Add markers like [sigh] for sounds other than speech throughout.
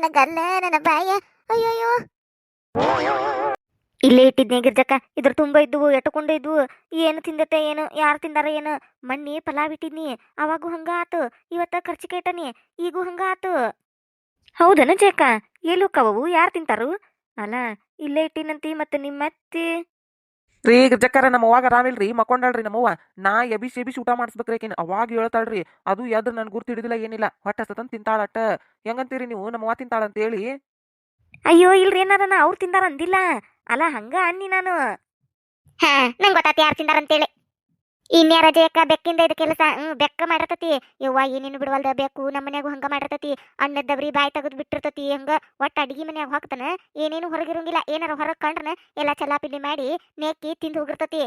ನನ್ನ ಗಲ್ಲ ನನ್ನ ಬಾಯ. ಅಯ್ಯೋಯ್ಯೋ. ಇಲ್ಲೇ ಇಟ್ಟಿದ್ನೆ ಗಿರ್ಜಕ್ಕ. ಇದ್ರ ತುಂಬ ಇದ್ವು, ಎಟ್ಕೊಂಡು ಇದ್ವು. ಏನು ತಿಂದತೆ, ಏನು, ಯಾರು ತಿಂದಾರ, ಏನು? ಮಣ್ಣಿ ಪಲಾವ್ ಇಟ್ಟಿದ್ನಿ. ಅವಾಗೂ ಹಂಗ ಆತು ಇವತ್ತ ಖರ್ಚು ಕೇಟನಿ. ಈಗೂ ಹಂಗ ಆತು ಹೌದನ ಜೇಕ ಎಲ್ಲಿ ಕವವು ಯಾರು ತಿಂತಾರು? ಅಲ್ಲ ಇಲ್ಲೇ ಇಟ್ಟಿನಂತಿ ಮತ್ತೆ ನಿಮ್ಮ ಅತ್ತಿ ರೀ ಜಕ್ಕರ ನಮ್ಮ ಅವ್ವಾಗ ಆರಾಮಿಲ್ರಿ ಮಕ್ಕೊಂಡಾಳ್ರಿ ನಮ್ಮವ್ವ ನಾ ಎಬಿಸಿ ಎಬಿಸಿ ಊಟ ಮಾಡಿಸ್ಬೇಕ್ರಿ ಆಕಿನ. ಅವಾಗ ಹೇಳ್ತಾಳ್ರಿ ಅದು ಎದ್ರ ನನ್ ಗುರ್ತು ಹಿಡಿದಿಲ್ಲ ಏನಿಲ್ಲ. ಹೊಟ್ಟೆ ಸತನ್ ತಿಂತಾಳಟ್ಟ. ಹೆಂಗಂತೀರಿ ನೀವು? ನಮ್ಮ ಅವ್ವ ತಿಂತಾಳ ಅಂತ ಹೇಳಿ ಅಯ್ಯೋ ಇಲ್ರಿ ಏನಾರ ನಾ ಅವ್ರು ತಿಂದಾರ ಅಂದಿಲ್ಲ. ಅಲ್ಲ ಹಂಗ ಅನ್ನಿ ನಾನು. ಹಾ ನಂಗೆ ಗೊತ್ತಾತಿ ಯಾರು ತಿಂದಾರಂತೇಳಿ. ಇನ್ಯಾರ ಅಕ್ಕ ಬೆಕ್ಕಿಂದ ಇದು ಕೆಲಸ ಹ್ಞೂ ಬೆಕ್ಕ ಮಾಡಿರ್ತತಿ. ಯವ್ವ, ಏನೇನು ಬಿಡವಲ್ದ ಬೇಕು ನಮ್ಮ ಮನ್ಯಾಗು ಹಂಗ ಮಾಡಿರ್ತತಿ. ಅನ್ನದ್ದವ್ರಿ ಬಾಯಿ ತೆಗೆದು ಬಿಟ್ಟಿರ್ತತಿ, ಹಂಗ ಒಟ್ಟು ಅಡಿಗೆ ಮನ್ಯಾಗ ಹೋಗ್ತಾನೆ ಏನೇನು ಹೊರಗಿರಂಗಿಲ್ಲ, ಏನಾರ ಹೊರಗೆ ಕಂಡ್ರನ, ಎಲ್ಲ ಚಲಾಪಿಲಿ ಮಾಡಿ ನೇಕಿ ತಿಂದು ಹೋಗಿರ್ತತಿ.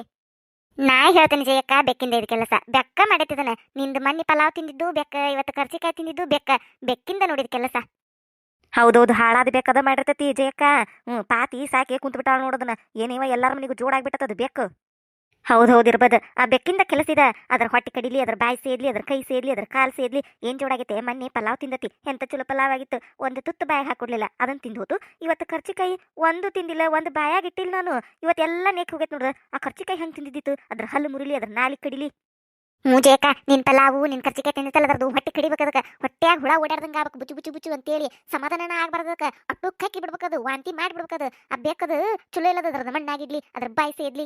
ನಾ ಹೇಳ್ತೇನೆ ಜಯಕ್ಕ, ಬೆಕ್ಕಿಂದ ಇದು ಕೆಲಸ. ಬೆಕ್ಕ ಮಾಡತ್ತಿದನ. ನಿಂದು ಮಣ್ಣಿ ಪಲಾವ್ ತಿಂದಿದ್ದು ಬೆಕ್ಕ, ಇವತ್ತು ಕರ್ಚಿಕಾಯಿ ತಿಂದಿದ್ದು ಬೆಕ್ಕ. ಬೆಕ್ಕಿಂದ ನೋಡಿದ ಕೆಲಸ. ಹೌದೌದು, ಹಾಳಾದ ಬೇಕದ ಮಾಡಿರ್ತತಿ ಜಯಕ್ಕ. ಹ್ಞೂ ಪಾತಿ ಸಾಕಿ ಕುಂತ ಬಿಟ್ಟಾಳ ನೋಡೋದನ್ನ ಏನೇವ ಎಲ್ಲರ ಮನೆಗೂ ಜೋಡಾಗ್ಬಿಟ್ಟದ ಬೇಕು ಹೌದು ಹೌದು ಇರ್ಬೋದು. ಆ ಬೆಕ್ಕಿಂದ ಕೆಲಸಿದ ಅದ್ರ ಹೊಟ್ಟೆ ಕಡಿಲಿ, ಅದ್ರ ಬಾಯಿ ಸೇದ್ಲಿ, ಅದ್ರ ಕೈ ಸೇದ್ಲಿ, ಅದ್ರ ಕಾಲ್ ಸೇದ್ಲಿ, ಏನ್ ಜೋಡಾಗೈತೆ ಮನ್ನೆ ಪಲಾವ್ ತಿಂದತಿ. ಎಂತ ಚಲೋ ಪಲಾವ್ ಆಗಿತ್ತು? ಒಂದು ತುತ್ತು ಬಾಯಿ ಹಾಕೊಡ್ಲಿಲ್ಲ. ಅದನ್ನ ತಿಂದು ಹೋತು ಇವತ್ತು ಖರ್ಚಿಕಾಯಿ ಒಂದು ತಿಂದಿಲ್ಲ, ಒಂದು ಬಾಯಾಗ ಇಟ್ಟಿಲ್ಲ ನಾನು. ಇವತ್ತೆಲ್ಲ ನೇಕ್ ಹೋಗೈತೆ ನೋಡ್ರ. ಆ ಖರ್ಚಿಕಾಯಿ ಹೆಂಗ್ ತಿಂದಿದ್ದಿತ್ತು? ಅದ್ರ ಹಲ್ಲು ಮುರಿಲಿ, ಅದ್ರ ನಾಲಿ ಕಡಿಲಿ. ಮೂಜೇಕ ಜೇಕ ನಿನ್ ಪಲಾವು, ನಿನ್ ಕರ್ಚಿಕಾಯಿ ತಿಂದಿತ್ತಲ್ಲ, ಅದ್ರದ್ದು ಹೊಟ್ಟೆ ಕಡಿಬೇಕದ ಹೊಟ್ಯಾಗ ಹುಳ ಓಡಾಡ್ದಂಗ ಆಗ್ಬೇಕು. ಬುಚ್ಚು ಬುಚ್ಚು ಬುಚ್ಚು ಅಂತೇಳಿ ಸಮಾಧಾನ ಆಗ್ಬಾರ್ದಕ್ಕ ಅಟ್ಟು ಹಾಕಿ ಬಿಡ್ಬೇಕದು ವಾಂತಿ ಮಾಡಿ ಬಿಡ್ಬೇಕದು ಆ ಬೇಕದು ಚಲೋ ಇಲ್ಲದ ಅದ್ರದ್ದು ಮಣ್ಣಾಗಿಡ್ಲಿ ಅದ್ರ ಬಾಯಿ ಸೇದ್ಲಿ.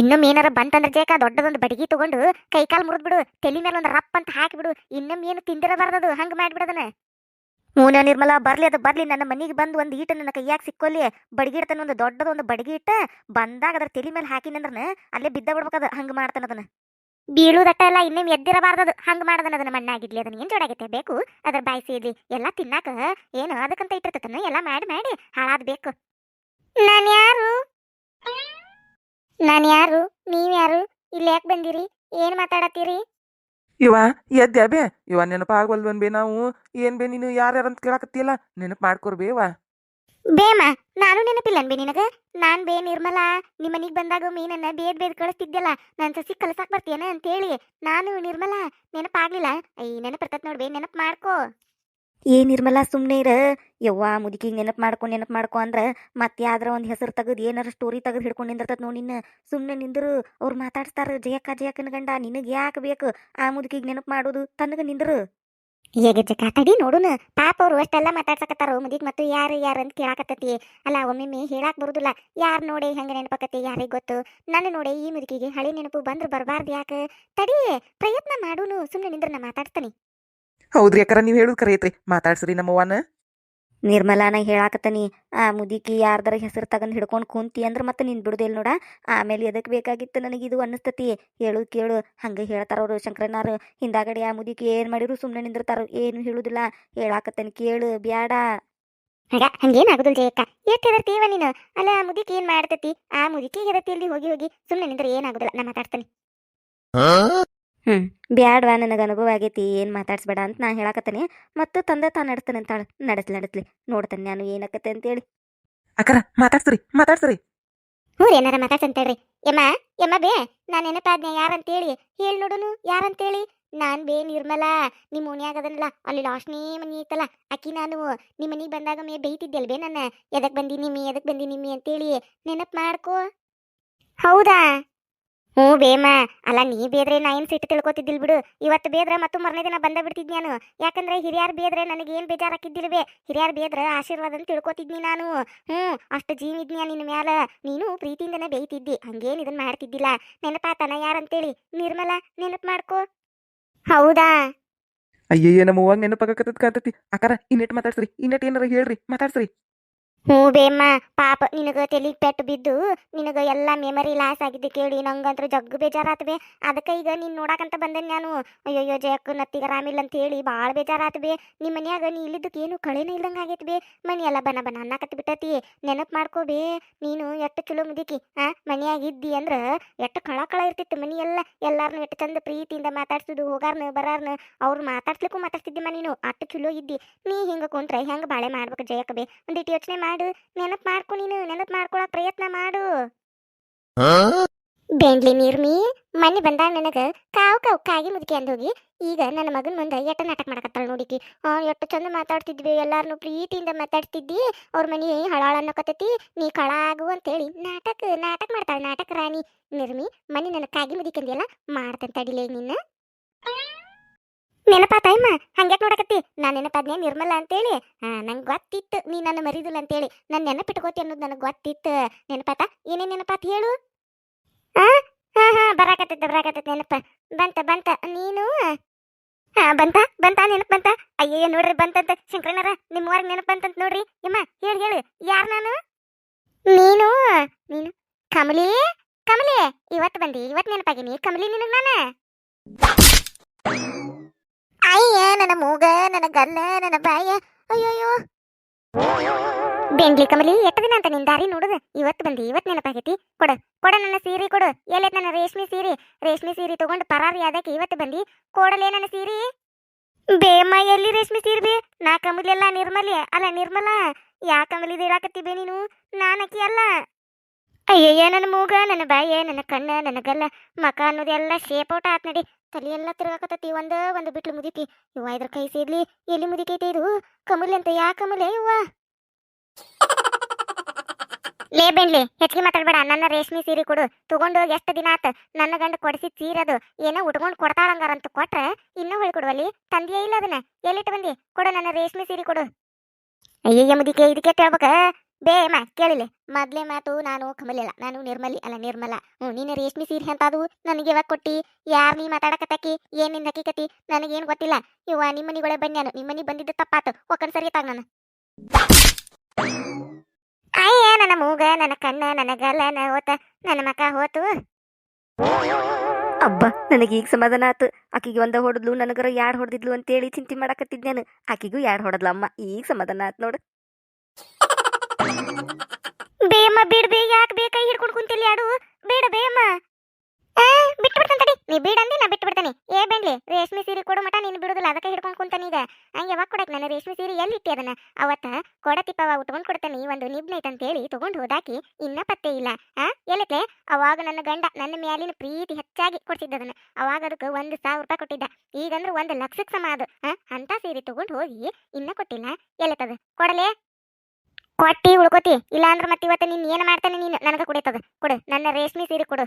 ಇನ್ನೊಮ್ಮೆ ಏನಾರ ಬಂತಂದ್ರೆ ಜೇಕ ದೊಡ್ಡದೊಂದು ಬಡಗಿ ತಗೊಂಡು ಕೈಕಾಲ್ ಮುರಿದ್ಬಿಡು, ತಲೆ ಮೇಲೆ ಒಂದು ರಪ್ಪ ಅಂತ ಹಾಕಿಬಿಡು, ಇನ್ನೊಮ್ಮೆ ಏನು ತಿಂದಿರಬಾರ್ದದು, ಹಂಗ ಮಾಡ್ಬಿಡದನ ಮೂನ ನಿರ್ಮಲ, ಬರ್ಲಿ ಅದು, ಬರ್ಲಿ, ನನ್ನ ಮನೆಗೆ ಬಂದು ಒಂದು ಈಟ ನನ್ನ ಕೈಯಾಗ ಸಿಕ್ಕೊಲ್ಲಿ ಬಡಗಿ ಇಡ್ತಾನ ಒಂದು ದೊಡ್ಡದೊಂದು ಬಡಗಿ ಇಟ್ಟ, ಬಂದಾಗ ಅದ್ರ ತಲೆ ಮೇಲೆ ಹಾಕಿನಂದ್ರನ ಅಲ್ಲೇ ಬಿದ್ದ ಬಿಡ್ಬೇಕದು ಹಂಗ ಮಾಡ್ತಾನ ಅದನ್ನ. ಬೀಳುದಟ್ಟ ಎಲ್ಲ ಇನ್ನೇನು ಎದ್ದಿರಬಾರ್ದದು, ಹಂಗ ಮಾಡದನ ಅದನ್ನ ಮಣ್ಣಾಗಿಡ್ಲಿ ಅದನ್ನ ಏನ್ ಜೋಡಾಗೈತೆ, ಬೇಕು, ಅದ್ರ ಬಾಯಿ ಸೇದ್ಲಿ, ಎಲ್ಲ ತಿನ್ನಾಕ, ಏನು ಅದಕ್ಕಂತ ಇಟ್ಟಿರ್ತತನ, ಎಲ್ಲ ಮಾಡಿ ಮಾಡಿ, ಹಾಳಾದ ಬೇಕು. ನಾನು ಯಾರು ನಾನು ಯಾರು ನೀವ್ಯಾರು? ಇಲ್ಲಿ ಯಾಕೆ ಬಂದಿರಿ? ಏನ್ ಮಾತಾಡತ್ತೀರಿ? ಇವ ಎದ್ದೆ ಬೇ. ಇವ ನೆನಪ ಆಗ್ವಲ್ವನ್ ಬೇ ನಾವು. ಏನ್ ಬೇ ನೀನು ಯಾರ್ಯಾರಂತ ಕೇಳಕತ್ತಿಲ್ಲ ನೆನಪು ಇವ. ಬೇಮ ನಾನು ನೆನಪಿಲ್ಲನ್ ಬೇ ನಿನಗ? ನಾನ್ ಬೇ ನಿರ್ಮಲಾ ನಿಮ್ಮ ಮನಿಗ್ ಬಂದಾಗ ಮೀನನ್ನ ಬೇದ್ ಬೇದ್ ಕಳಿಸ್ತಿದ್ಯಲ್ಲ ನನ್ ಸಸಿ ಕಳ್ಸಾಕ್ ಬರ್ತೀಯನ ಅಂತೇಳಿ. ನಾನು ನಿರ್ಮಲಾ ನೆನಪಾಗ್ಲಿಲ್ಲ ಐ ನೆನಪಿರ್ತತ್ ನೋಡ್ಬೇ ನೆನಪ್ ಮಾಡ್ಕೋ. ಏ ನಿರ್ಮಲಾ ಸುಮ್ಮನೆ ಇರ. ಯವ್ವ, ಮುದುಕಿ ನೆನಪು ಮಾಡ್ಕೊ ನೆನಪು ಮಾಡ್ಕೊ ಅಂದ್ರೆ ಮತ್ತೆ ಯಾವ್ದಾರ ಒಂದು ಹೆಸರು ತೆಗೆದು, ಏನಾರ ಸ್ಟೋರಿ ತೆಗೆದು ಹಿಡ್ಕೊಂಡು ನಿಂದಿರ್ತದ ನೋಡಿ ನಿನ್ನ. ಸುಮ್ಮನೆ ನಿಂದ್ರು ಅವ್ರು ಮಾತಾಡ್ಸ್ತಾರ ಜಯಕ್ಕ, ಜಯಕ್ಕನ ಗಂಡ, ನಿನಗೆ ಯಾಕೆ ಬೇಕು? ಆ ಮುದುಕಿಗೆ ನೆನಪು ಮಾಡೋದು ತನಗ ನಿಂದ್ರು. ಜಕ ತಡಿ ನೋಡುನ. ಪಾಪ ಅವ್ರು ಅಷ್ಟೆಲ್ಲ ಮಾತಾಡ್ಸಕತ್ತಾರ? ಮುದಿಗ್ ಮತ್ತು ಯಾರು ಯಾರು ಅಂತ ಕೇಳಾಕತ್ತತಿ. ಅಲ್ಲ, ಒಮ್ಮೆಮ್ಮೆ ಹೇಳಾಕ್ ಬರುದಿಲ್ಲ. ಯಾರು ನೋಡಿ ಹಂಗ ನೆನಪಾಕತಿ ಯಾರಿಗ್ ಗೊತ್ತು? ನನ್ನ ನೋಡಿ ಈ ಮುದುಕಿಗೆ ಹಳೆ ನೆನಪು ಬಂದ್ರ ಬರಬಾರ್ದು ಯಾಕೆ? ತಡಿ, ಪ್ರಯತ್ನ ಮಾಡುನು. ಸುಮ್ಮನೆ ನಿಂದ್ರ ನಾ ಮಾತಾಡ್ತಾನೆ ಹೌದ್ರಿ ಅಕ್ಕರ ನೀವ್ ಹೇಳುದು ಕರೆ ಐತ್ರಿ ಮಾತಾಡ್ಸ್ರಿ ನಮ್ಮವ್ವನ. ನಿರ್ಮಲಾನ ಹೇಳಾಕತ್ತನಿ ಆ ಮುದಿಕಿ ಯಾರ್ದಾರ ಹೆಸರು ತಗೊಂಡು ಹಿಡ್ಕೊಂಡು ಕುಂತಿ ಅಂದ್ರೆ ಮತ್ತೆ ನಿನ್ ಬಿಡುದಿಲ್ಲ ನೋಡ. ಆಮೇಲೆ ಎದಕ್ ಬೇಕಾಗಿತ್ತು ನನಗಿದು ಅನ್ನಿಸ್ತತಿ. ಹೇಳು ಕೇಳು. ಹಂಗೆ ಹೇಳ್ತಾರ ಅವರು ಶಂಕರನಾರು ಹಿಂದಾಗಡೆ ಆ ಮುದಿಕಿ ಏನ್ ಮಾಡಿರು ಸುಮ್ಮನೆ ನಿಂದಿರ್ತಾರ. ಏನು ಹೇಳುದಿಲ್ಲ. ಹೇಳಾಕತ್ತನಿ ಕೇಳು ಬ್ಯಾಡ. ಹಂಗ ಹಂಗೇನ್ ಆಗುದಿಲ್ಲ ಜಯಕ್ಕ ಎಷ್ಟ್ ಹೆದರ್ತೀವ ನೀನು? ಅಲ್ಲ ಆ ಮುದಿಕಿ ಏನ್ ಮಾಡ್ತತಿ? ಆ ಮುದಿಕಿ ಹೆದರ್ತಿಯಲ್ಲಿ ಹೋಗಿ ಹೋಗಿ. ಸುಮ್ಮನೆ ನಿಂದ್ರೆ ಏನಾಗುದಿಲ್ಲ ನಾ ಮಾತಾಡ್ತಾನೆ. ಹ್ಮ್. ಬ್ಯಾಡ್ವಾ ನನಗೆ ಅನುಭವ ಆಗೈತಿ ಏನು ಮಾತಾಡ್ಸ್ಬೇಡ ಅಂತ ನಾ ಹೇಳಾಕತ್ತೇನೆ. ಮತ್ತು ತಂದೆ ತಾನು ನಡೆಸ್ತಾನೆ ಅಂತಾಳ. ನಡೆಸ್ಲಿ ನಡೆಸ್ಲಿ. ನೋಡ್ತಾನೆ ನಾನು ಅಂತ ಅಂತೇಳಿ. ಅಕ್ಕರ ಮಾತಾಡ್ಸ್ರಿ ಮಾತಾಡ್ಸ್ರಿ. ಹ್ಞೂ ಏನಾರ ಮಾತಾಡ್ಸಂತೇಳ್ರಿ ಯಮ್ಮ ಯಮ್ಮ ಬೇ ನಾನು ನೆನಪಾದ್ನೆ ಯಾರಂತೇಳಿ? ಹೇಳಿ ನೋಡುನು ಯಾರಂತೇಳಿ? ನಾನು ಬೇ ನಿರ್ಮಲ ನಿಮ್ಮ ಓಣ್ಯಾಗ ಅದನ್ನಲ್ಲ ಅಲ್ಲಿ ಲಾಸ್ಟ್ನೇ ಮನಿ ಐತಲ್ಲ ಅಕ್ಕಿ ನಾನು. ನಿಮ್ಮ ಮನೆಗೆ ಬಂದಾಗ ಮೇ ಬೈತಿದ್ದೆಲ್ ಬೇ ನನ್ನ. ಎದಕ್ಕೆ ಬಂದಿ ನಿಮ್ಮಿ ಎದಕ್ಕೆ ಬಂದಿ ನಿಮ್ಮಿ ಅಂತೇಳಿ ನೆನಪು ಮಾಡ್ಕೋ. ಹೌದಾ? ಹ್ಞೂ ಬೇಮ ಅಲ್ಲ ನೀ ಬೇದ್ರೆ ನಾ ಏನು ಸಿಟ್ಟು ತಿಳ್ಕೊತಿದ್ದಿಲ್ ಬಿಡು. ಇವತ್ತು ಬೇದ್ರೆ ಮತ್ತು ಮರನೇ ದಿನ ಬಂದ ಬಿಡ್ತಿದ್ ನಾನು. ಯಾಕಂದ್ರೆ ಹಿರಿಯರ್ ಬೇದ್ರೆ ನನಗೆ ಏನು ಬೇಜಾರಾಕಿದ್ದಿಲ್ಲ ಬೇ ಹಿರಿಯಾರ್ ಬೇದ್ರೆ ಆಶೀರ್ವಾದ ಅಂತ ತಿಳ್ಕೊತಿದ್ನಿ ನಾನು. ಹ್ಞೂ, ಅಷ್ಟು ಜೀವಿದ್ನ್ಯಾ ನಿನ್ನ ಮ್ಯಾಲ. ನೀನು ಪ್ರೀತಿಯಿಂದನೇ ಬೇಯ್ತಿದ್ದಿ. ಹಂಗೇನ್ ಇದನ್ನ ಮಾಡ್ತಿದ್ದಿಲ್ಲ. ನೆನಪಾತನ ಯಾರಂತೇಳಿ? ನಿರ್ಮಲ, ನೆನಪು ಮಾಡ್ಕೋ. ಹೌದಾ? ಅಯ್ಯಯ್ಯ, ನಮ್ಮ ಅವ್ವಾಗ ನೆನಪಾಗಕತ್ತದ ಕಾಂತತಿ. ಅಕ್ಕರ ಇನ್ನೆಟ್ ಮಾತಾಡ್ಸ್ರಿ. ಇನ್ನೆಟ್ ಏನಾರ ಹೇಳ್ರಿ. ಮಾತಾಡ್ಸ್ರಿ. ಹ್ಞೂ ಪಾಪ ನಿನಗ ತೆಲಿಗೆ ಪೆಟ್ಟು ಬಿದ್ದು ನಿನಗ ಎಲ್ಲ ಮೆಮರಿ ಲಾಸ್ ಆಗಿದ್ದು ಕೇಳಿ ನಂಗಂತೂ ಜಗ್ಗು ಬೇಜಾರಾತ್ಬೆ ಅದಕ್ಕೆ ಈಗ ನೀನು ನೋಡಕಂತ ಬಂದೇನೆ ನಾನು. ಅಯ್ಯಯ್ಯೋ ಜಯಕ್ಕ ನತ್ತಿಗ ಆರಾಮಿಲ್ಲ ಅಂತ ಹೇಳಿ ಭಾಳ ಬೇಜಾರಾತ್ಬೆ ನಿಮ್ಮ ಮನ್ಯಾಗ ನೀ ಇಲ್ಲಿದ್ದಕ್ಕೆ ಏನು ಕಳೆನೇ ಇಲ್ದಂಗೆ ಆಗೈತೆ ಎಲ್ಲ ಬನ ಬನ ಅನ್ನಕತ್ ಬಿಟ್ಟತಿ. ನೆನಪು ಮಾಡ್ಕೋಬೇ ನೀನು ಎಷ್ಟು ಚಲೋ ಮುದಿಕಿ, ಆ? ಮನ್ಯಾಗ ಇದ್ದಿ ಅಂದ್ರೆ ಎಷ್ಟು ಕಳ ಕಳ ಇರ್ತಿತ್ತು ಮನಿ ಎಲ್ಲ. ಎಲ್ಲಾರನು ಎಷ್ಟು ಚಂದ ಪ್ರೀತಿಯಿಂದ ಮಾತಾಡ್ಸುದು, ಹೋಗಾರ್ನ, ಬರಾರ್ನ, ಅವ್ರು ಮಾತಾಡ್ಸ್ಲಿಕ್ಕೂ ಮಾತಾಡ್ತಿದ್ದಿಮ್ಮ ನೀನು. ಅಷ್ಟು ಚಲೋ ಇದ್ದಿ. ನೀ ಹಿಂಗೆ ಕುಂತ್ರೆ ಹೆಂಗೆ ಬಾಳೆ ಮಾಡ್ಬೇಕು ಜಯಕ್ಕ ಬೇ. ಒಂದಿಟ್ಟು ಯೋಚನೆ ಮಾಡು. ನೆನಪು ಮಾಡ್ಕೊ ನೀನು ನೆನಪ್ ಮಾಡ್ಕೊಳಕ್ ಪ್ರಯತ್ನ ಮಾಡು. ಬೆಂಡ್ಲಿ ನೀರ್ಮಿ ಮನೆ ಬಂದಾಗ ನನಗೆ ಕಾವು ಕಾವು ಕಾಗಿ ಮುದುಕಿ ಅಂದೋಗಿ ಈಗ ನನ್ನ ಮಗನ ಮುಂದೆ ಎಟ್ಟ ನಾಟಕ ಮಾಡಕತ್ತಾಳ ನೋಡಿಕಿ ಆ ಎಷ್ಟು ಚಂದ ಮಾತಾಡ್ತಿದ್ವಿ ಎಲ್ಲಾರನು ಪ್ರೀತಿಯಿಂದ ಮಾತಾಡ್ತಿದ್ದಿ. ಅವ್ರ ಮನೆ ಹಳಾಳ ಅನ್ನಕತ್ತೈತಿ ನೀ ಕಳಾಗು ಅಂತೇಳಿ ನಾಟಕ ನಾಟಕ ಮಾಡ್ತಾಳ ನಾಟಕ ರಾಣಿ. ನಿರ್ಮಿ ಮನೆ ನನ್ನ ಕಾಗಿ ಮುದುಕಿ ಅಂದಿಯಲ್ಲ ಮಾಡ್ತಂತ ತಡಿಲೇ ನಿನ್ನ. ನೆನಪಾತಾಯಮ್ಮ ಹಂಗ್ಯಾಕೆ ನೋಡಕತ್ತಿ? ನಾನು ನೆನಪಾದ್ನೆ ನಿರ್ಮಲ ಅಂತೇಳಿ. ಹಾ ನಂಗೆ ಗೊತ್ತಿತ್ತು, ನೀ ನನ್ನ ಮರಿದಿಲ್ಲ ಅಂತೇಳಿ. ನನ್ನ ನೆನಪಿಟ್ಕೋತಿ ಅನ್ನೋದು ನನಗೆ ಗೊತ್ತಿತ್ತು. ನೆನಪಾತ? ಏನೇ ನೆನಪಾತ ಹೇಳು? ಆ? ಹಾ ಹಾ, ಬರಾಕತ್ತೈತೆ ಬರಾಕತ್ತೈತೆ, ನೆನಪ. ಬಂತ ಬಂತ. ನೀನು? ಹಾ ಬಂತ ಬಂತ, ನೆನಪ ಬಂತ. ಅಯ್ಯಯ್ಯ, ನೋಡ್ರಿ, ಬಂತಂತ. ಶಂಕರಣ್ಣರ ನಿಮ್ಮ ವರ್ಗ ನೆನಪಂತ ಬಂತಂತ ನೋಡ್ರಿ. ಯಮ್ಮ, ಹೇಳಿ, ಹೇಳು. ಯಾರು ನಾನು? ನೀನು? ನೀನು? ಕಮಲಿ? ಕಮಲಿ ಇವತ್ತು ಬಂದಿ ಇವತ್ತು ನೆನಪಾಗಿನಿ ಕಮಲಿ ನಿನಗೆ ನಾನು? ಅಯ್ಯ, ನನ್ನ ಮೂಗ, ನನ್ನ ಗಲ್ಲ ನನ್ನ ಬಾಯ. ಅಯ್ಯೋಯ್ಯೋ. ಬೆಂಗ್ಲಿ ಕಮಲಿ, ಎಷ್ಟು ದಿನ ಅಂತ ನಿನ್ ದಾರಿ ನೋಡುದ? ಇವತ್ತು ಬಂದಿ ಇವತ್ತು ನೆನಪಾಗೈತಿ. ಕೊಡ ಕೊಡ ನನ್ನ ಸೀರೆ, ಕೊಡು. ಎಲ್ಲೈತ್ ನನ್ನ ರೇಷ್ಮೆ ಸೀರೆ. ರೇಷ್ಮೆ ಸೀರೆ ತಗೊಂಡು ಪರಾರಿ ಆದಕ್ಕೆ ಇವತ್ತು ಬಂದಿ. ಕೊಡಲೇ ನನ್ನ ಸೀರೆ. ಬೇಮ್ಮ ಎಲ್ಲಿ ರೇಷ್ಮೆ ಸೀರೆ ಬೇ? ನಾ ಕಮಲೆಲ್ಲ ನಿರ್ಮಲಿ. ಅಲ್ಲ, ನಿರ್ಮಲ. ಯಾ ಕಮಲಿ ಹೇಳಾಕತ್ತಿ ಬೇ ನೀನು? ನಾನಕಿ ಅಲ್ಲ. ಅಯ್ಯಯ್ಯ, ನನ್ನ ಮೂಗ, ನನ್ನ ಬಾಯ, ನನ್ನ ಕಣ್ಣ, ನನ್ನ ಗಲ್ಲ. ಮಕ ಅನ್ನೋದೆಲ್ಲ ಶೇಪ್ ಔಟ್ ಆತ್ ನಡಿ. ತಲೆ ಎಲ್ಲ ತಿರ್ಗಾಕತ್ತತಿ, ಒಂದ ಒಂದು ಬಿಟ್ಲು ಮುದಿಕಿ ಇವ ಇದ್ರ ಕೈ ಸೇರ್ಲಿ ಎಲ್ಲಿ ಮುದಿಕೈತೆ ಇದು? ಕಮಲ್ ಅಂತ ಯಾ ಕಮಲೆ ಇವ್ವ? ಲೇ ಬೆನ್ಲಿ ಹೆಚ್ಚಿಗೆ ಮಾತಾಡ್ಬೇಡ, ನನ್ನ ರೇಷ್ಮೆ ಸೀರೆ ಕೊಡು. ತಗೊಂಡು ಎಷ್ಟು ದಿನ ಆತ? ನನ್ನ ಗಂಡ ಕೊಡಿಸಿ ಸೀರೆ ಅದು. ಏನೋ ಉಟ್ಕೊಂಡು ಕೊಡ್ತಾಳಂಗಾರ ಅಂತ ಕೊಟ್ರೆ ಇನ್ನೂ ಹೊಳಿ ಕೊಡುವಲ್ಲಿ ತಂದೆಯೇ ಇಲ್ಲ ಅದನ್ನ? ಎಲ್ಲಿಟ್ಟು ಬಂದಿ? ಕೊಡು ನನ್ನ ರೇಷ್ಮೆ ಸೀರೆ ಕೊಡು. ಅಯ್ಯಯ್ಯ ಮುದಿಕೆ, ಇದಕ್ಕೆ ಹೇಳ್ಬೇಕ ಬೇಮ ಕೇಳಿಲ್ಲ. ಮೊದ್ಲೇ ಮಾತು ನಾನು ಕಮಲಿಲ್ಲ ನಾನು ನಿರ್ಮಲಿ ಅಲ್ಲ, ನಿರ್ಮಲ. ಹ್ಞೂ ನೀನು ರೇಷ್ಮೆ ಸೀರೆ ಅಂತ ಅದು ನನಗೆ ಯಾವಾಗ ಕೊಟ್ಟಿ. ಯಾರ್ ನೀ ಮಾತಾಡಕತ್ತಾಕಿ? ಏನಿಂದ ಹಕ್ಕಿಕತಿ ನನಗೇನು ಗೊತ್ತಿಲ್ಲ. ಇವ ನಿಮ್ಮ ಮನಿಗೊಳೆ ಬನ್ಯಾನು. ನಿಮ್ಮ ನಿಮ್ಮನಿ ಬಂದಿದ್ದು ತಪ್ಪಾತು. ಒಕ್ಕನ್ ಸರಿ ತಾಗ ನಾನು. ಅಯ್ಯ, ನನ್ನ ಮೂಗ, ನನ್ನ ಕಣ್ಣ, ನನ್ನ ಗಲ್ಲ ನನ್ನ ಹೋತ, ನನ್ನ ಮಕ ಹೋತು. ಅಬ್ಬ, ನನಗೆ ಈಗ ಸಮಾಧಾನ ಆತು. ಆಕಿಗೆ ಒಂದ ಹೊಡೆದ್ಲು, ನನಗರ ಯಾರು ಹೊಡೆದಿದ್ಲು ಅಂತೇಳಿ ಚಿಂತೆ ಮಾಡಕತ್ತಿದ್ ನಾನು ಆಕಿಗೂ ಯಾರು ಹೊಡೆದ್ಲು ಅಮ್ಮ, ಈಗ ಸಮಾಧಾನ ಆತ್ ನೋಡು. ಬೇಮ್ಮ ಬಿಡ್ಬೇ ಯಾಕೆ ಬೇ ಕೈ ಹಿಡ್ಕೊಂಡು ಕುಂತಿಲ್ಲ ಯಾಡು ಬೇಡ ಬೇಮ್ಮ ಆ, ಬಿಟ್ಟು ಬಿಡ್ತಾನೆ ತಡಿ. ನೀ ಬಿಡಂದಿ ನಾ ಬಿಟ್ಟು ಬಿಡ್ತಾನೆ. ಏ ಬೆಂಡ್ಲಿ ರೇಷ್ಮೆ ಸೀರೆ ಕೊಡು ಮಟ, ನೀನು ಬಿಡುದಿಲ್ಲ, ಅದಕ್ಕೆ ಹಿಡ್ಕೊಂಡು ಕುಂತಾನ ಈಗ. ಹಂಗೆ ಯಾವಾಗ ಕೊಡಕ್ ನನ್ನ ರೇಷ್ಮೆ ಸೀರೆ ಎಲ್ಲಿ ಇಟ್ಟಿ ಅದನ್ನ? ಅವತ್ತ ಕೊಡತಿಪ್ಪವ ಉಟ್ಕೊಂಡು ಕೊಡ್ತಾನೆ ಒಂದು ನಿಬ್ನ ಅಂತ ಹೇಳಿ ತಗೊಂಡು ಹೋದಾಕಿ ಇನ್ನ ಪತ್ತೆ ಇಲ್ಲ. ಆ ಎಲ್ಲಕ್ಕೆ ಅವಾಗ ನನ್ನ ಗಂಡ ನನ್ನ ಮ್ಯಾಲಿನ ಪ್ರೀತಿ ಹೆಚ್ಚಾಗಿ ಕೊಡ್ಸಿದ್ದ ಅದನ್ನ. ಅವಾಗ ಅದಕ್ಕೆ ಒಂದು ಸಾವಿರ ರೂಪಾಯಿ ಕೊಟ್ಟಿದ್ದ. ಈಗಂದ್ರೆ ಒಂದು ಲಕ್ಷಕ್ಕೆ ಸಮ ಅದು. ಅಂತ ಸೀರೆ ತಗೊಂಡು ಹೋಗಿ ಇನ್ನ ಕೊಟ್ಟಿಲ್ಲ. ಎಲ್ಲತ್ತದ ಕೊಡಲೇ? ಕೊಟ್ಟಿ ಉಳ್ಕೋತಿ. ಇಲ್ಲಾಂದ್ರೆ ಮತ್ತೆ ಇವತ್ತು ನೀನ್ ಏನ್ ಮಾಡ್ತಾನೆ ನೀನು? ನನಗ ಕುಡಿತದ. ಕೊಡು. ನನ್ನ ರೇಷ್ಮೆ ಸೀರೆ ಕೊಡು.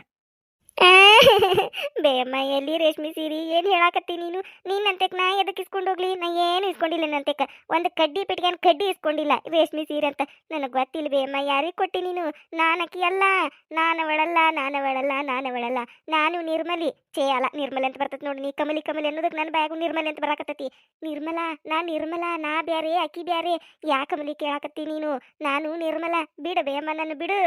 [laughs] ಬೇಮ್ಮ ಎಲ್ಲಿ ರೇಷ್ಮೆ ಸೀರೆ? ಏನು ಹೇಳಾಕತ್ತಿ ನೀನು? ನೀನಂತೆಕ್ ನಾ ಎದಕ್ಕೆ ಇಸ್ಕೊಂಡು ಹೋಗ್ಲಿ? ನಾ ಏನು ಇಸ್ಕೊಂಡಿಲ್ಲ ನಂತೆಕ್ ಒಂದು ಕಡ್ಡಿ ಪೆಟ್ಟಿಗೆ ಕಡ್ಡಿ ಇಸ್ಕೊಂಡಿಲ್ಲ ರೇಷ್ಮೆ ಸೀರೆ ಅಂತ. ನನಗೆ ಗೊತ್ತಿಲ್ಲ ಬೇಮ್ಮ ಯಾರಿಗೆ ಕೊಟ್ಟಿ ನೀನು? ನಾನಕ್ಕಿ ಅಲ್ಲ. ನಾನವಳಲ್ಲ ನಾನವಳಲ್ಲ ನಾನವಳಲ್ಲ. ನಾನು ಅವಳಲ್ಲ ನಾನು ನಿರ್ಮಲಿ. ಚೇ ಅಲ್ಲ, ನಿರ್ಮಲ ಅಂತ ಬರ್ತದೆ ನೋಡಿ ನೀ. ಕಮಲಿ ಕಮಲಿ ಅನ್ನೋದಕ್ಕೆ ನನ್ನ ಬ್ಯಾಗು ನಿರ್ಮಲಿ ಅಂತ ಬರಾಕತ್ತತಿ. ನಿರ್ಮಲಾ, ನಾ ನಿರ್ಮಲಾ, ನಾ ಬ್ಯಾರೆ, ಅಕಿ ಬ್ಯಾರೆ. ಯಾ ಕಮಲಿ ಕೇಳಾಕತ್ತಿ ನೀನು? ನಾನು ನಿರ್ಮಲ. ಬಿಡು ಬೇಯಮ್ಮ ನನ್ನ ಬಿಡು.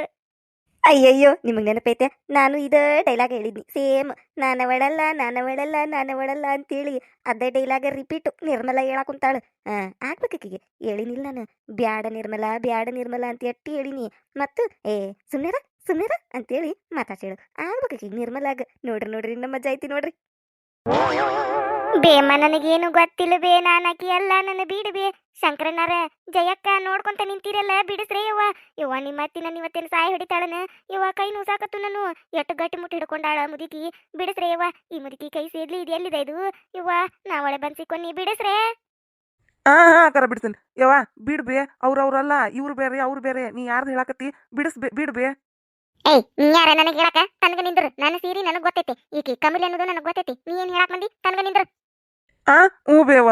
ಅಯ್ಯಯ್ಯೋ, ನಿಮಗೆ ನೆನಪೈತೆ? ನಾನು ಇದ ಡೈಲಾಗ್ ಹೇಳಿದ್ನಿ. ಸೇಮ್ ನಾನವಳಲ್ಲ ನಾನವಳಲ್ಲ ನಾನವಳಲ್ಲ ಅಂತೇಳಿ ಅದೇ ಡೈಲಾಗ ರಿಪೀಟ್ ನಿರ್ಮಲ ಹೇಳಾಕುಂತಾಳು ಹಾ ಆಗ್ಬೇಕಿಗೆ ಹೇಳಿನಿಲ್ಲ ನಾನು. ಬ್ಯಾಡ ನಿರ್ಮಲ ಬ್ಯಾಡ ನಿರ್ಮಲ ಅಂತ ಎಟ್ಟಿ ಹೇಳಿನಿ. ಮತ್ತು, ಏ ಸುಮ್ಮನೆರ ಸುಮ್ಮನೆರ ಅಂತೇಳಿ ಮಾತಾಡ್ಸೇಳು ಆಗ್ಬೇಕಿಗೆ ನಿರ್ಮಲಾಗ. ನೋಡ್ರಿ ನೋಡ್ರಿ, ನಮ್ಮ ಮಜಾ ಐತಿ ನೋಡ್ರಿ. ಬೇಮ್ಮ ನನಗೇನು ಗೊತ್ತಿಲ್ಲ ಬೇ ನಾನಕಿ ಅಲ್ಲ ನನ್ನ ಬಿಡು ಶಂಕರನಾರ ಜಯಕ್ಕ ನೋಡ್ಕೊಂತ ನಿಂತಿರಲ್ಲ ಬಿಡಿಸ್ರೇ ಯವ್ವ. ಯವ್ವ ನಿಮ್ಮ ಅತ್ತಿನ ಇವತ್ತೇನು ಸಾಯಿ ಹೊಡಿತಾಳನ? ಯವ್ವ ಕೈ ನುಸಾಕತ್ತು ನಾನು ಎಟ್ಟು ಗಟ್ಟಿ ಮುಟ್ಟಿ ಹಿಡ್ಕೊಂಡಾಳ ಮುದುಕಿ. ಬಿಡಿಸ್ರೇ ಯವ್ವ. ಈ ಮುದುಕಿ ಕೈ ಸೇರ್ಲಿ ಇದು ಎಲ್ಲಿದೆ ಇದು? ಯವ್ವ ನಾವಳೆ ಕೊನ್ನಿ ಬಿಡಿಸ್ರೇ. ಹಾ ಹಾ ಕರ ಬಿಡ್ತೀನಿ. ಯವ್ವ ಬಿಡ್ಬೇ ಅವ್ರವ್ರಲ್ಲ ಇವ್ರು ಬೇರೆ ಅವ್ರು ಬೇರೆ. ನೀ ಯಾರ್ದು ಹೇಳಾಕತ್ತಿ? ಬಿಡಿಸ್ಬೇ ಬಿಡ್ಬೇ ಏಯ್ ಯಾರ ನನಗೆ ಹೇಳಕ? ತನಗ ನಿಂದ್ರು. ನನ್ನ ಸೀರಿ ನನಗೆ ಗೊತ್ತೈತಿ. ಈಕಿ ಕಮಲಿ ಅನ್ನೋದು ನನಗೆ ಗೊತ್ತೈತಿ. ನೀ ಏನ್ ಹೇಳಕ್ ಮಂದಿ ತನಗ ನಿಂದ್ರು. ಆ ಹ್ಞೂ ಬೇವ.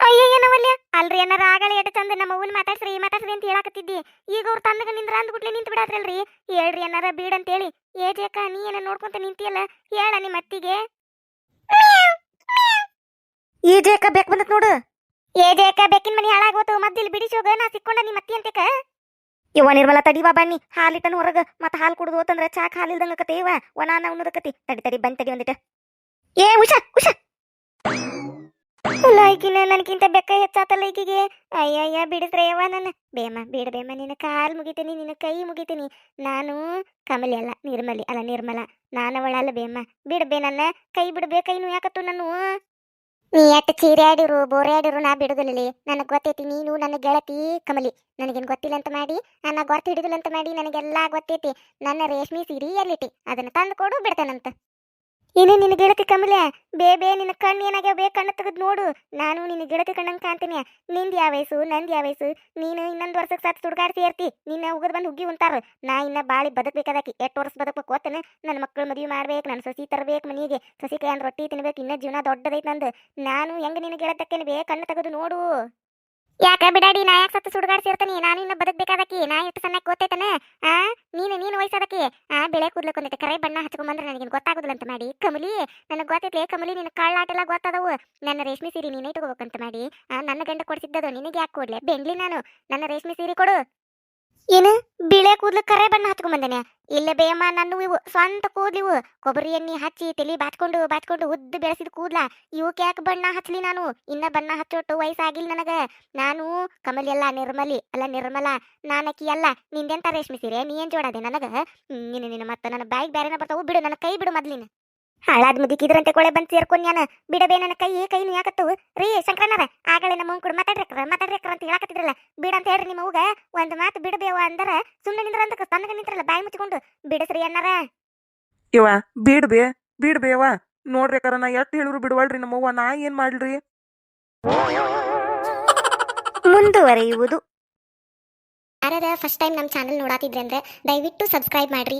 ಅಯ್ಯಯ್ಯ ನವಲ್ಯ ಅಲ್ರಿ ಏನಾರ ಆಗಲಿ ಎಡ ಚಂದ ನಮ್ಮ ಅವ್ವನ್ ಮಾತಾಡ್ಸ್ರಿ ಮಾತಾಡ್ಸ್ರಿ ಅಂತ ಹೇಳಾಕತ್ತಿದ್ದಿ. ಈಗ ಅವ್ರ ತಂದಗ ನಿಂದ್ರ ಅಂದ್ ಕೂಡ್ಲೆ ನಿಂತ ಬಿಡಾದ್ರಲ್ರಿ. ಹೇಳ್ರಿ ಏನಾರ ಬೀಡ್ ಅಂತ ಹೇಳಿ ಏ ಜೇಕ ನೀ ಏನ ನೋಡ್ಕೊಂತ ನಿಂತಿಯಲ್ಲ ಹೇಳ ನಿಮ್ಮ ಅತ್ತಿಗೆ. ಈ ಜೇಕ ಬೇಕ್ ಬಂದತ್ ನೋಡು. ಏ ಜೇಕ ಬೆಕ್ಕಿನ ಮನಿ ಹಾಳಾಗೋತು ಮದ್ದಿಲ್ ಬಿಡಿಸೋಗ ನಾ ಸಿಕ್ಕೊಂಡ ನಿಮ್ಮ ಅತ್ತಿ ಅಂತೇಕ? ಯವ್ವ ನಿರ್ಮಲ ತಡಿ ಬಾ ಬನ್ನಿ. ಹಾಲಿಟ್ಟನ ಹೊರಗ ಮತ್ತ ಹಾಲು ಕುಡಿದು ಹೋತಂದ್ರ ಚಾಕ್ ಹಾಲಿಲ್ದಂಗ ಕತೇವ ಒಣ ಉಣ್ಣದಕತಿ ತಡಿ ತಡಿ ಬಂದ್ ತಡಿ ಒಂದಿಟ. ಏ ಉಷಾ ಉಷಾ. ಈಕಿನ ನನಗಿಂತ ಬೆಕ್ಕ ಹೆಚ್ಚಾತಲ್ಲ ಈಕಿಗೆ ಅಯ್ಯಯ್ಯ ಬಿಡಿಸ್ರೆ ಯವ್ವ ನನ್ನ. ಬೇಮ ಬಿಡ ಬೇಮ ನಿನ್ನ ಕಾಲ್ ಮುಗಿತೀನಿ, ನಿನ್ನ ಕೈ ಮುಗಿತೀನಿ. ನಾನು ಕಮಲಿ ಅಲ್ಲ, ನಿರ್ಮಲಿ. ಅಲ್ಲ, ನಿರ್ಮಲ. ನಾನವಳ ಅಲ್ಲ ಬೇಮ ಬಿಡ್ಬೇ ನನ್ನ. ಕೈ ಬಿಡ್ಬೇ ಕೈನು ಯಾಕತ್ತು ನಾನು. ನೀ ಎಟ್ಟು ಚೀರ್ಯಾಡಿರು ಬೋರ್ಯಾಡಿರು ನಾ ಬಿಡುದಿಲ್ಲ ನನಗೆ ಗೊತ್ತೈತಿ, ನೀನು ನನ್ನ ಗೆಳತಿ ಕಮಲಿ. ನನಗೇನು ಗೊತ್ತಿಲ್ಲ ಅಂತ ಮಾಡಿ ನನ್ನ ಗೊತ್ತ ಹಿಡಿದಿಲ್ಲ ಅಂತ ಮಾಡಿ, ನನಗೆಲ್ಲ ಗೊತ್ತೈತಿ. ನನ್ನ ರೇಷ್ಮೆ ಸೀರೆ ಎಲ್ಲಿಟಿ ಅದನ್ನ ತಂದು ಕೊಡು, ಬಿಡ್ತೇನಂತ. ಇನ್ನು ನಿನ್ನ ಕಮಲ ಬೇ ಬೇ ನಿನ್ನ ಕಣ್ಣು ಏನಾಗ್ಯಾವ ಕಣ್ಣು ತೆಗೆದು ನೋಡು. ನಾನು ನಿನ್ನ ಗೆಳತಿ ಕಣ್ಣಂಗೆ ಕಾಣ್ತೀನಿ. ನಿಂದು ಯಾವ ವಯಸ್ಸು, ನಂದು ಯಾವ ವಯಸ್ಸು? ನೀನು ಇನ್ನೊಂದು ವರ್ಷಕ್ಕೆ ಸತ್ತು ಸುಡ್ಗಾಡ್ ಸೇರ್ತಿ ನಿನ್ನ ಉಗದ್ ಬಂದು ಹುಗ್ಗಿ ಉಂತಾರ. ನಾ ಇನ್ನ ಬಾಳಿ ಬದುಕಬೇಕಾದಕಿ. ಎಷ್ಟು ವರ್ಷ ಬದುಕಬೇಕು ಓತನ ನನ್ನ ಮಕ್ಕಳು ಮದುವೆ ಮಾಡ್ಬೇಕು ನನ್ನ ಸಸಿ ತರಬೇಕು ಮನೆಗೆ. ಸಸಿ ಕೈ ಅಂದ್ ರೊಟ್ಟಿ ತಿನ್ಬೇಕು, ಇನ್ನ ಜೀವನ ದೊಡ್ಡದೈತೆ ನಂದು. ನಾನು ಹೆಂಗ ನಿನ್ನ ಗೆಳತಕ್ಕೇನೆ ಬೇ ಕಣ್ಣು ತೆಗೆದು ನೋಡು. ಯಾಕ ಬಿಡಾಡಿ, ನಾ ಯಾಕೆ ಸತ್ತು ಸುಡ್ಗಾಡ್ ಸೇರ್ತಾನೆ ನಾನು ಇನ್ನ ಬದುಕಬೇಕಾದಕಿ. ನಾ ಎಷ್ಟು ಸಣ್ಣ ಗೊತ್ತೈತನ? ಆ? ನೀನು ನೀನು ವಯಸ್ಸಾದಕಿ ಆ ಬೆಳೆ ಕೂದ್ಲಕ್ ಒಂದೈತೆ ಕರೆ ಬಣ್ಣ ಹಚ್ಕೊಂಬಂದ್ರೆ ನನಗೇನು ಗೊತ್ತಾಗೋದಿಲ್ಲ ಅಂತ ಮಾಡಿ ಕಮಲಿ ನನಗೆ ಗೊತ್ತೈತ್ಲೆ ಕಮಲಿ, ನಿನ್ನ ಕಳ್ಳಾಟೆಲ್ಲ ಗೊತ್ತದವು. ನನ್ನ ರೇಷ್ಮೆ ಸೀರೆ ನೀನೇ ತಗೋಬೇಕಂತ ಮಾಡಿ ನನ್ನ ಗಂಡ ಕೊಡ್ಸಿದ್ದದು ನಿನಗೆ ಯಾಕೆ ಕೊಡ್ಲೆ? ಬೆಂಗ್ಲಿ ನಾನು. ನನ್ನ ರೇಷ್ಮೆ ಸೀರೆ ಕೊಡು. ಏನು? ಬಿಳೆ ಕೂದಲು ಕರೆ ಬಣ್ಣ ಹಚ್ಕೊಂಬಂದೇನೆ. ಇಲ್ಲ ಬೇಯಮ್ಮ, ನನ್ನ ಇವು ಸ್ವಂತ ಕೂದ್ಲಿವು. ಕೊಬ್ಬರಿ ಎಣ್ಣೆ ಹಚ್ಚಿ ತಲಿ ಬಾಚ್ಕೊಂಡು ಬಾಚ್ಕೊಂಡು ಉದ್ದ ಬೆಳೆಸಿದ ಕೂದ್ಲ. ಇವಕ್ಕೆ ಯಾಕೆ ಬಣ್ಣ ಹಚ್ಚಲಿ ನಾನು? ಇನ್ನ ಬಣ್ಣ ಹಚ್ಚೋಟ್ಟು ವಯಸ್ಸಾಗಿಲ್ಲ ನನಗೆ. ನಾನು ಕಮಲಿ ಅಲ್ಲ, ನಿರ್ಮಲಿ. ಅಲ್ಲ, ನಿರ್ಮಲ. ನಾನಕಿ ಅಲ್ಲ. ನಿಂದೆಂತ ರೇಷ್ಮೆ ಸೀರೆ? ನೀ ಏನ್ ಜೋಡದೆ ನನಗೆ? ನಿನ್ನ ನಿನ್ನ ಮತ್ತೆ ನನ್ನ ಬಾಯಿಗೆ ಬೇರೆನ ಬರ್ತಾವು ಬಿಡು. ನನ್ನ ಕೈ ಬಿಡು ಮೊದ್ಲಿನ. ಹಾಳಾದ್ ಮುದುಕಿದ್ರಂತೆ ಕೊಳೆ ಬಂದು ಸೇರ್ಕೊಂಡ್ಯಾನ ಬಿಡಬೇ ನನ್ನ ಕೈ ಕೈ ಯಾಕತ್ತು? ರೀ ಶಂಕರಣ್ಣರ ಆಗಲೇ ನಮ್ಮ ಕೂಡ ಮಾತಾಡ್ರಕ್ರ ಮಾತಾಡ್ರಕ್ರ ಅಂತ ಹೇಳಕತ್ತಿದ್ರಲ್ಲ. ಬಿಡ ಅಂತ ಹೇಳ್ರಿ ನಿಮ್ಮ ಒಂದು ಒಂದ್ ಮಾತು ಬಿಡಬೇವ ಅಂದರ ಸುಮ್ಮನೆ ನಿಂದ್ರ ಅಂತ ತನ್ನಗ ನಿಂತ್ರಲ್ಲ ಬಾಯಿ ಮುಚ್ಚಿಕೊಂಡು. ಬಿಡಸ್ರಿ ಅಣ್ಣಾರ. ಇವ ಬಿಡ್ಬೇ ಬಿಡ್ಬೇವ. ನೋಡ್ರಿ ಅಕ್ಕಾರ ನಾ ಎಷ್ಟು ಹೇಳಿದ್ರು ನಮ್ಮ ನಮ್ಮವ್ವ ನಾ ಏನ್ ಮಾಡ್ರಿ ಮುಂದುವರೆಯುವುದು. ಯಾರ್ಯಾರ ಫಸ್ಟ್ ಟೈಮ್ ನಮ್ಮ ಚಾನಲ್ ನೋಡಾತಿದ್ರೆ ಅಂದ್ರೆ ದಯವಿಟ್ಟು ಸಬ್ಸ್ಕ್ರೈಬ್ ಮಾಡ್ರಿ.